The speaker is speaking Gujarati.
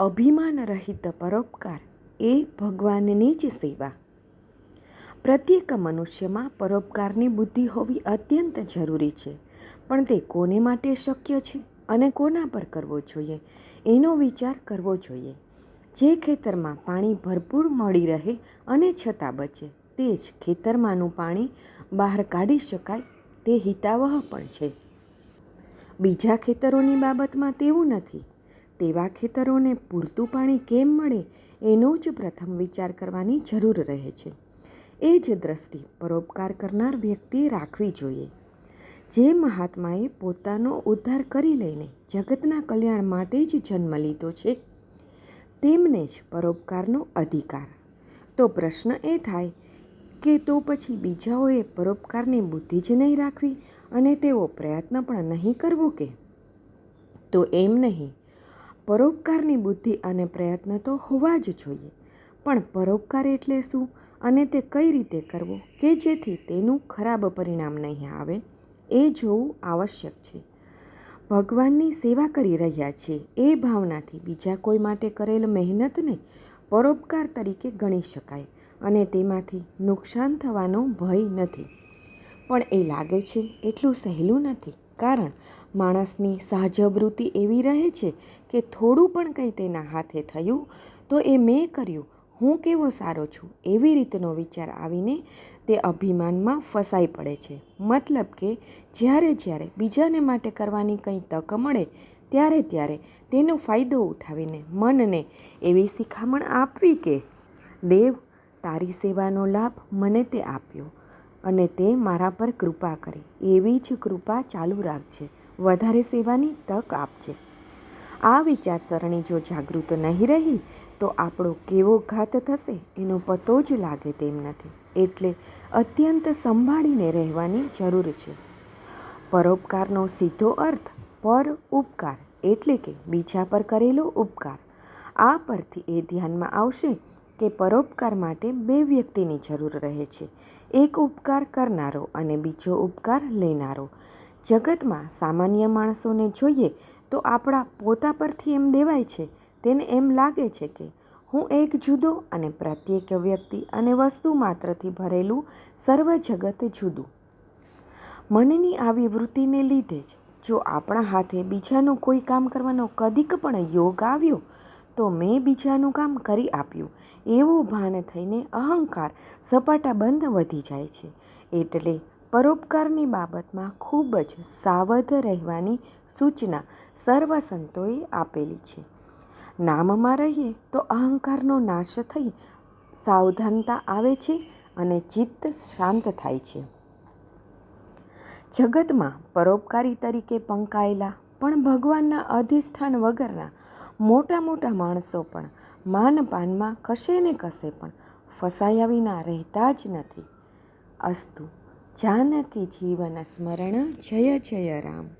અભિમાન રહિત પરોપકાર એ ભગવાનની જ સેવા. પ્રત્યેક મનુષ્યમાં પરોપકારની બુદ્ધિ હોવી અત્યંત જરૂરી છે, પણ તે કોને માટે શક્ય છે અને કોના પર કરવો જોઈએ એનો વિચાર કરવો જોઈએ. જે ખેતરમાં પાણી ભરપૂર મળી રહે અને છતાં બચે, તે જ ખેતરમાંનું પાણી બહાર કાઢી શકાય, તે હિતાવહ પણ છે. બીજા ખેતરોની બાબતમાં તેવું નથી. તેવા ખેતરોને પૂરતું પાણી કેમ મળે એનો જ પ્રથમ વિચાર કરવાની જરૂર રહે છે. એ જ દ્રષ્ટિ પરોપકાર કરનાર વ્યક્તિએ રાખવી જોઈએ. જે મહાત્માએ પોતાનો ઉદ્ધાર કરી લઈને જગતના કલ્યાણ માટે જ જન્મ લીધો છે, તેમને જ પરોપકારનો અધિકાર. તો પ્રશ્ન એ થાય કે તો પછી બીજાઓએ પરોપકારની બુદ્ધિ જ નહીં રાખવી અને તેઓ પ્રયત્ન પણ નહીં કરવો કે? તો એમ નહીં પરોપકારની બુદ્ધિ અને પ્રયત્ન તો હોવા જ જોઈએ. પણ પરોપકાર એટલે શું? અને તે કઈ રીતે કરવો? કે જેથી તેનું ખરાબ પરિણામ નહીં આવે? એ જોવું આવશ્યક છે. ભગવાનની સેવા કરી રહ્યા છીએ. એ ભાવનાથી બીજા કોઈ માટે કરેલ મહેનતને પરોપકાર તરીકે ગણી શકાય અને તેમાંથી નુકસાન થવાનો ભય નથી. પણ એ લાગે છે એટલું સહેલું નથી. કારણ માણસની સહજવૃત્તિ એવી રહે છે કે થોડું પણ કંઈ તેના હાથે થયું તો એ મેં કર્યું, હું કેવો સારો છું, એવી રીતનો વિચાર આવીને તે અભિમાનમાં ફસાઈ પડે છે. મતલબ કે જ્યારે જ્યારે બીજાને માટે કરવાની કંઈ તક મળે, ત્યારે ત્યારે તેનો ફાયદો ઉઠાવીને મનને એવી શિખામણ આપવી કે, દેવ, તારી સેવાનો લાભ મને તે આપ્યો. અને તે મારા પર કૃપા કરે. એવી જ કૃપા ચાલુ રાખજે. વધારે સેવાની તક આપજે. આ વિચારસરણી જો જાગૃત નહીં રહી, તો આપણો કેવો ઘાત થશે એનો પતો જ લાગે તેમ નથી. એટલે અત્યંત સંભાળીને રહેવાની જરૂર છે. પરોપકારનો સીધો અર્થ, પર ઉપકાર, એટલે કે બીજા પર કરેલો ઉપકાર. આ પરથી એ ધ્યાનમાં આવશે કે પરોપકાર માટે બે વ્યક્તિની જરૂર રહે છે. એક ઉપકાર કરનારો અને બીજો ઉપકાર લેનારો. જગતમાં સામાન્ય માણસોને જોઈએ તો આપણા પોતા પરથી એમ દેવાય છે, તેને એમ લાગે છે કે હું એક જુદો અને પ્રત્યેક વ્યક્તિ અને વસ્તુ માત્રથી ભરેલું સર્વ જગત જુદું. મનની આવી વૃત્તિને લીધે જ જો આપણા હાથે બીજાનું કોઈ કામ કરવાનો કદીક પણ યોગ આવ્યો તો મેં બીજાનું કામ કરી આપ્યું. એવું ભાન થઈને અહંકાર સપાટા બંધ વધી જાય છે. એટલે પરોપકારની બાબતમાં ખૂબ જ સાવધ રહેવાની સૂચના સર્વ સંતોએ આપેલી છે. નામમાં રહીએ તો અહંકારનો નાશ થઈ સાવધાનતા આવે છે અને ચિત્ત શાંત થાય છે. જગતમાં પરોપકારી તરીકે પંકાયેલા પણ ભગવાનના અધિષ્ઠાન વગરના મોટા મોટા માણસો પણ માનપાનમાં કશે ને કશે પણ ફસાયા વિના રહેતા જ નથી. અસ્તુ, જાનકી જીવન સ્મરણ, જય જય રામ.